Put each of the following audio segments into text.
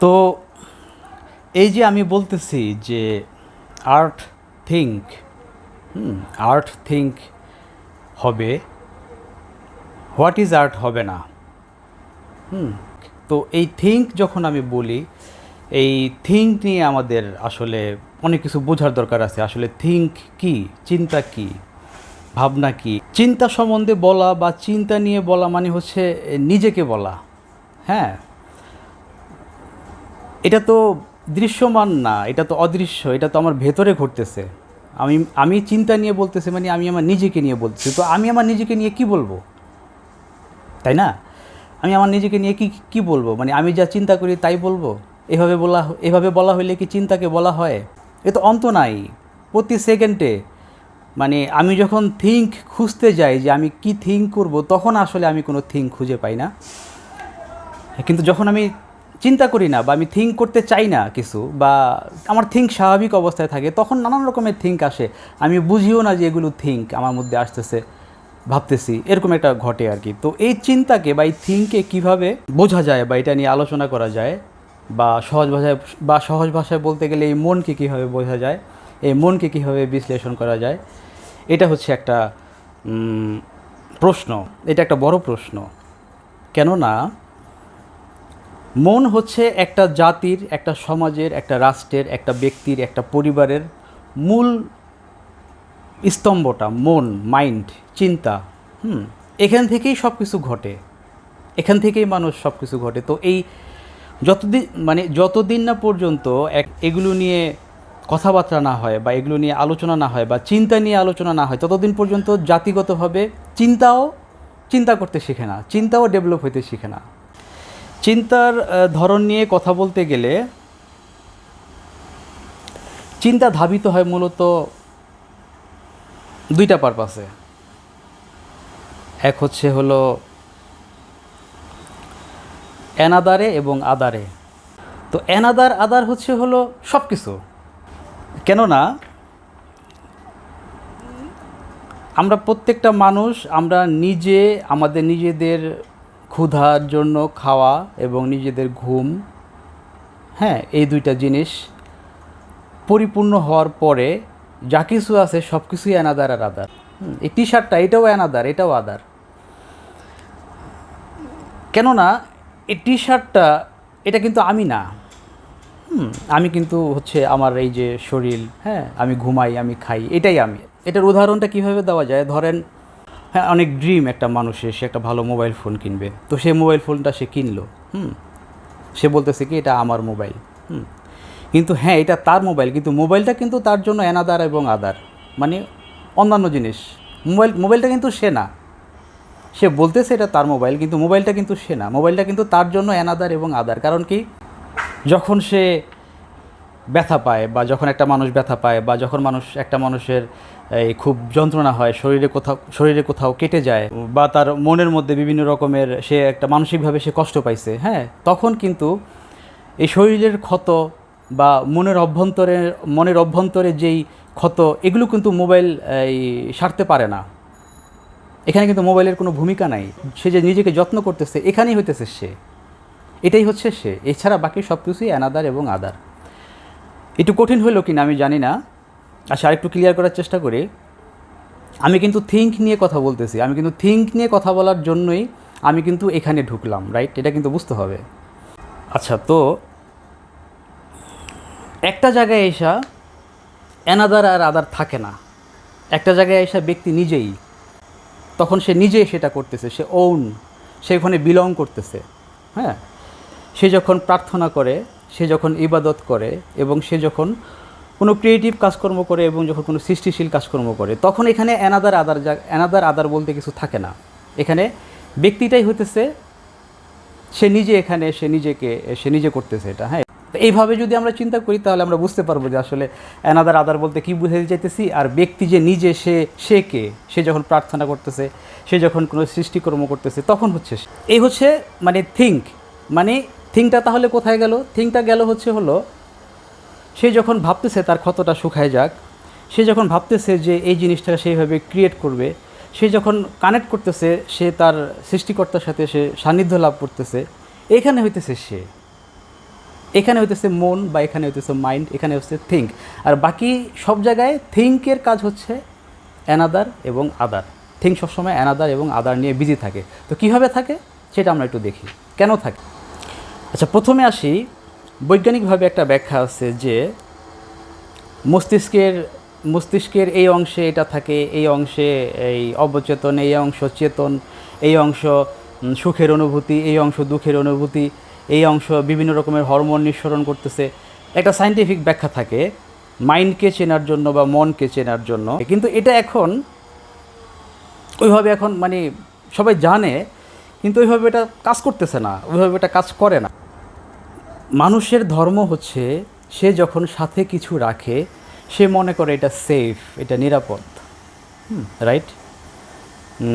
তো এই যে আমি বলতেছি যে art think hmm art think হবে হোয়াট ইজ আর্ট হবে না? হুম, তো এই থিঙ্ক যখন আমি বলি, এই থিঙ্ক নিয়ে আমাদের আসলে অনেক কিছু বোঝার দরকার আছে। আসলে থিঙ্ক কি? চিন্তা কি? ভাবনা কি? চিন্তা সম্বন্ধে বলা বা চিন্তা নিয়ে বলা মানে হচ্ছে নিজেকে বলা। হ্যাঁ এটা তো দৃশ্যমান না, এটা তো অদৃশ্য, এটা তো আমার ভেতরে ঘটতেছে। আমি আমি চিন্তা নিয়ে বলতেছি মানে আমি আমার নিজেকে নিয়ে বলতেছি। তো আমি আমার নিজেকে নিয়ে কি বলব? তাই না? আমি আমার নিজেকে নিয়ে কি কি বলব? মানে আমি যা চিন্তা করি তাই বলব? এভাবে বলা এভাবে বলা হইলে কি চিন্তাকে বলা হয়? এ তো অন্ত নাই। প্রতি সেকেন্ডে মানে আমি যখন থিঙ্ক খুঁজতে যাই যে আমি কি থিঙ্ক করব, তখন আসলে আমি কোনো থিঙ্ক খুঁজে পাই না। কিন্তু যখন আমি চিন্তা করি না বা আমি থিঙ্ক করতে চাই না কিছু বা আমার থিঙ্ক স্বাভাবিক অবস্থায় থাকে, তখন নানান রকমের থিঙ্ক আসে। আমি বুঝিও না যে এগুলো থিঙ্ক আমার মধ্যে আসতেছে, ভাবতেছি, এরকম একটা ঘটে আর কি। তো এই চিন্তাকে বা এই থিঙ্ককে কীভাবে বোঝা যায় বা এটা নিয়ে আলোচনা করা যায় বা সহজ ভাষায়, বা সহজ ভাষায় বলতে গেলে এই মনকে কীভাবে বোঝা যায়, এই মনকে কীভাবে বিশ্লেষণ করা যায়, এটা হচ্ছে একটা প্রশ্ন। এটা একটা বড় প্রশ্ন। কেননা মন হচ্ছে একটা জাতির, একটা সমাজের, একটা রাষ্ট্রের, একটা ব্যক্তির, একটা পরিবারের মূল স্তম্ভটা, মন, মাইন্ড, চিন্তা, হুম, এখান থেকেই সব কিছু ঘটে। এখান থেকেই মানুষ সব কিছু ঘটে। তো এই যতদিন মানে যতদিন না পর্যন্ত এক, এগুলো নিয়ে কথাবার্তা না হয় বা এগুলো নিয়ে আলোচনা না হয় বা চিন্তা নিয়ে আলোচনা না হয়, ততদিন পর্যন্ত জাতিগতভাবে চিন্তাও চিন্তা করতে শিখে না, চিন্তাও ডেভেলপ হইতে শিখে না। চিন্তার ধরন নিয়ে কথা বলতে গেলে চিন্তা ধাবিত হয় মূলত দুইটা পারপাসে এক হচ্ছে হলো অ্যানাদারে এবং আদারে তো অ্যানাদার আদার হচ্ছে হলো সব কিছু কেননা আমরা প্রত্যেকটা মানুষ, আমরা নিজে, আমাদের নিজেদের ক্ষুধার জন্য খাওয়া এবং নিজেদের ঘুম হ্যাঁ এই দুইটা জিনিস পরিপূর্ণ হওয়ার পরে যা কিছু আছে সব কিছুই অ্যানাদার আর আদার এই টি শার্টটা এটাও অ্যানাদার এটাও আদার কেননা এই টি শার্টটা এটা কিন্তু আমি না। আমি কিন্তু হচ্ছে আমার এই যে শরীর হ্যাঁ আমি ঘুমাই, আমি খাই, এটাই আমি। এটার উদাহরণটা কীভাবে দেওয়া যায়? ধরেন হ্যাঁ অনেক ড্রিম একটা মানুষের সে একটা ভালো মোবাইল ফোন কিনবে। তো সেই মোবাইল ফোনটা সে কিনলো, হুম? সে বলতেছে কি, এটা আমার মোবাইল হুম? কিন্তু হ্যাঁ এটা তার মোবাইল কিন্তু মোবাইলটা কিন্তু তার জন্য অ্যানাদার এবং আদার মানে অন্যান্য জিনিস। মোবাইল মোবাইলটা কিন্তু সে না। সে বলতেছে এটা তার মোবাইল কিন্তু মোবাইলটা কিন্তু সে না। মোবাইলটা কিন্তু তার জন্য অ্যানাদার এবং আদার কারণ কি? যখন সে ব্যথা পায় বা যখন একটা মানুষ ব্যথা পায় বা যখন মানুষ একটা মানুষের, এই খুব যন্ত্রণা হয়, শরীরে কোথাও শরীরে কোথাও কেটে যায় বা তার মনের মধ্যে বিভিন্ন রকমের সে একটা মানসিকভাবে সে কষ্ট পাইছে হ্যাঁ তখন কিন্তু এই শরীরের ক্ষত বা মনের অভ্যন্তরে মনের অভ্যন্তরে যেই ক্ষত, এগুলো কিন্তু মোবাইল, এই, সারতে পারে না। এখানে কিন্তু মোবাইলের কোনো ভূমিকা নাই। সে যে নিজেকে যত্ন করতেছে, এখানেই হইতেছে সে। এটাই হচ্ছে সে। এছাড়া বাকি সব কিছুই অ্যানাদার এবং আদার একটু কঠিন হলো কিনা আমি জানি না। আচ্ছা আরেকটু ক্লিয়ার করার চেষ্টা করি। আমি কিন্তু থিঙ্ক নিয়ে কথা বলতেছি। আমি কিন্তু থিঙ্ক নিয়ে কথা বলার জন্যই আমি কিন্তু এখানে ঢুকলাম রাইট এটা কিন্তু বুঝতে হবে। আচ্ছা তো একটা জায়গায় এসা অ্যানাদার আর আদার থাকে না। একটা জায়গায় এসা ব্যক্তি নিজেই, তখন সে নিজেই সেটা করতেছে, সে ওন সে ওখানে বিলং করতেছে হ্যাঁ? সে যখন প্রার্থনা করে সে যখন ইবাদত করে এবং সে যখন কোনো ক্রিয়েটিভ কাজকর্ম করে এবং যখন কোনো সৃষ্টিশীল কাজকর্ম করে, তখন এখানে অ্যানাদার আদার যা অ্যানাদার আদার বলতে কিছু থাকে না। এখানে ব্যক্তিটাই হইতেছে, সে নিজে এখানে, সে নিজেকে, সে নিজে করতেছে এটা হ্যাঁ? এইভাবে যদি আমরা চিন্তা করি, তাহলে আমরা বুঝতে পারব যে আসলে অ্যানাদার আদার বলতে কী বুঝাতে চাইতেছি, আর ব্যক্তি যে নিজে, সে সে কে? সে যখন প্রার্থনা করতেছে, সে যখন কোনো সৃষ্টিকর্ম করতেছে, তখন হচ্ছে এই হচ্ছে মানে থিঙ্ক মানে থিঙ্কটা তাহলে কোথায় গেল? থিংটা গেল হচ্ছে হলো, সে যখন ভাবতেছে তার ক্ষতটা শুকায় যাক, সে যখন ভাবতেছে যে এই জিনিসটা সেইভাবে ক্রিয়েট করবে, সে যখন কানেক্ট করতেছে, সে তার সৃষ্টিকর্তার সাথে সে সান্নিধ্য লাভ করতেছে, এখানে হইতেছে সে। এখানে হইতেছে মন বা এখানে হইতেছে মাইন্ড এখানে হচ্ছে থিঙ্ক আর বাকি সব জায়গায় থিঙ্কের কাজ হচ্ছে অ্যানাদার এবং আদার থিঙ্ক সবসময় অ্যানাদার এবং আদার নিয়ে বিজি থাকে। তো কীভাবে থাকে? সেটা আমরা একটু দেখি। কেন থাকে? আচ্ছা প্রথমে আসি, বৈজ্ঞানিকভাবে একটা ব্যাখ্যা আছে যে মস্তিষ্কের মস্তিষ্কের এই অংশে এটা থাকে, এই অংশে এই অবচেতন, এই অংশ চেতন, এই অংশ সুখের অনুভূতি, এই অংশ দুঃখের অনুভূতি, এই অংশ বিভিন্ন রকমের হরমোন নিঃসরণ করতেছে। একটা সাইন্টিফিক ব্যাখ্যা থাকে, মাইন্ডকে চেনার জন্য বা মনকে চেনার জন্য। কিন্তু এটা এখন, ওইভাবে এখন মানে সবাই জানে, কিন্তু ওইভাবে এটা কাজ করতেছে না, ওইভাবে এটা কাজ করে না। মানুষের ধর্ম হচ্ছে সে যখন সাথে কিছু রাখে সে মনে করে এটা সেফ এটা নিরাপদ। রাইট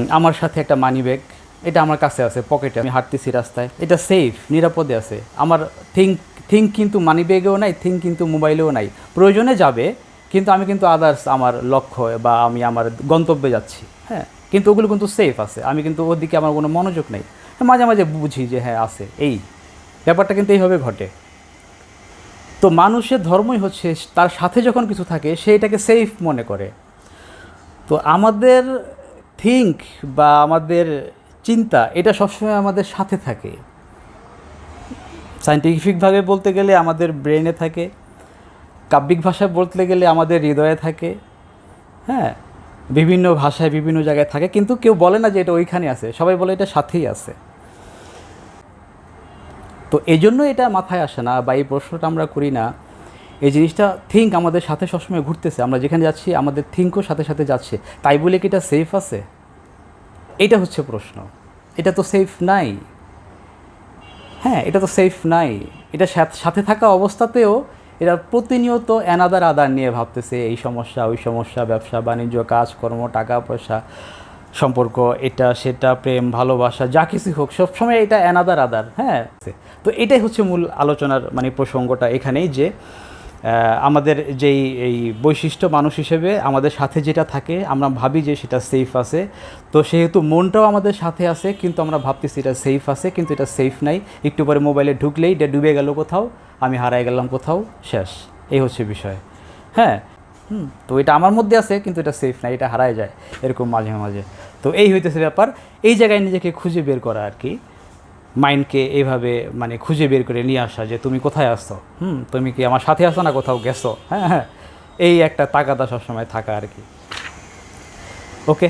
আমার সাথে একটা মানি ব্যাগ এটা আমার কাছে আছে পকেটে আমি হাঁটতেছি রাস্তায়। এটা সেফ নিরাপদে আছে। আমার থিঙ্ক থিঙ্ক কিন্তু মানি ব্যাগেও নাই থিঙ্ক কিন্তু মোবাইলেও নাই। প্রয়োজনে যাবে কিন্তু আমি কিন্তু আদার্স আমার লক্ষ্য বা আমি আমার গন্তব্যে যাচ্ছি। হ্যাঁ কিন্তু ওগুলো কিন্তু সেফ আছে। আমি কিন্তু ওর দিকে আমার কোনো মনোযোগ নেই। মাঝে মাঝে বুঝি যে হ্যাঁ আছে। এই। ব্যাপারটা কিন্তু এইভাবে ঘটে। তো মানুষের ধর্মই হচ্ছে তার সাথে যখন কিছু থাকে, সে এটাকে সেফ মনে করে। তো আমাদের থিঙ্ক বা আমাদের চিন্তা, এটা সবসময় আমাদের সাথে থাকে। সাইন্টিফিকভাবে বলতে গেলে আমাদের ব্রেনে থাকে। কাব্যিক ভাষায় বলতে গেলে আমাদের হৃদয়ে থাকে। হ্যাঁ বিভিন্ন ভাষায় বিভিন্ন জায়গায় থাকে। কিন্তু কেউ বলে না যে এটা ওইখানে আছে। সবাই বলে এটা সাথেই আছে। তো এই জন্য এটা মাথায় আসে না বা এই প্রশ্নটা আমরা করি না। এই জিনিসটা থিঙ্ক আমাদের সাথে সবসময় ঘুরতেছে। আমরা যেখানে যাচ্ছি, আমাদের থিঙ্কও সাথে সাথে যাচ্ছে। তাই বলে কি এটা সেফ আছে? এটা হচ্ছে প্রশ্ন। এটা তো সেফ নাই। হ্যাঁ এটা তো সেফ নাই। এটা সাথ- থাকা অবস্থাতেও এরা প্রতিনিয়ত অ্যানাদার আদার নিয়ে ভাবতেছে। এই সমস্যা, ওই সমস্যা, ব্যবসা, বাণিজ্য, কাজকর্ম, টাকা, পয়সা, সম্পর্ক, এটা, সেটা, প্রেম, ভালোবাসা, যা কিছু হোক, সবসময় এটা অ্যানাদার আদার হ্যাঁ। তো এটাই হচ্ছে মূল আলোচনার মানে প্রসঙ্গটা এখানেই যে আমাদের যেই, এই বৈশিষ্ট্য মানুষ হিসেবে আমাদের সাথে যেটা থাকে, আমরা ভাবি যে সেটা সেফ আছে। তো সেহেতু মনটাও আমাদের সাথে আছে, কিন্তু আমরা ভাবতেছি এটা সেফ আছে, কিন্তু এটা সেফ নাই। একটু পরে মোবাইলে ঢুকলেই এটা ডুবে গেল কোথাও, আমি হারাই গেলাম কোথাও, শেষ। এই হচ্ছে বিষয়। হ্যাঁ? হুম, তো এটা আমার মধ্যে আছে, কিন্তু এটা সেফ নাই, এটা হারায় যায়, এরকম মাঝে মাঝে। তো এই হইতেছে ব্যাপার। এই জায়গায় নিজেকে খুঁজে বের করা আর কি। মাইন্ডকে এইভাবে মানে খুঁজে বের করে নিয়ে আসা যে তুমি কোথায় আসছো? হুম, তুমি কি আমার সাথে আসো না কোথাও গেছো? হ্যাঁ হ্যাঁ। এই একটা তাগাদা সবসময় থাকা আর কি। ওকে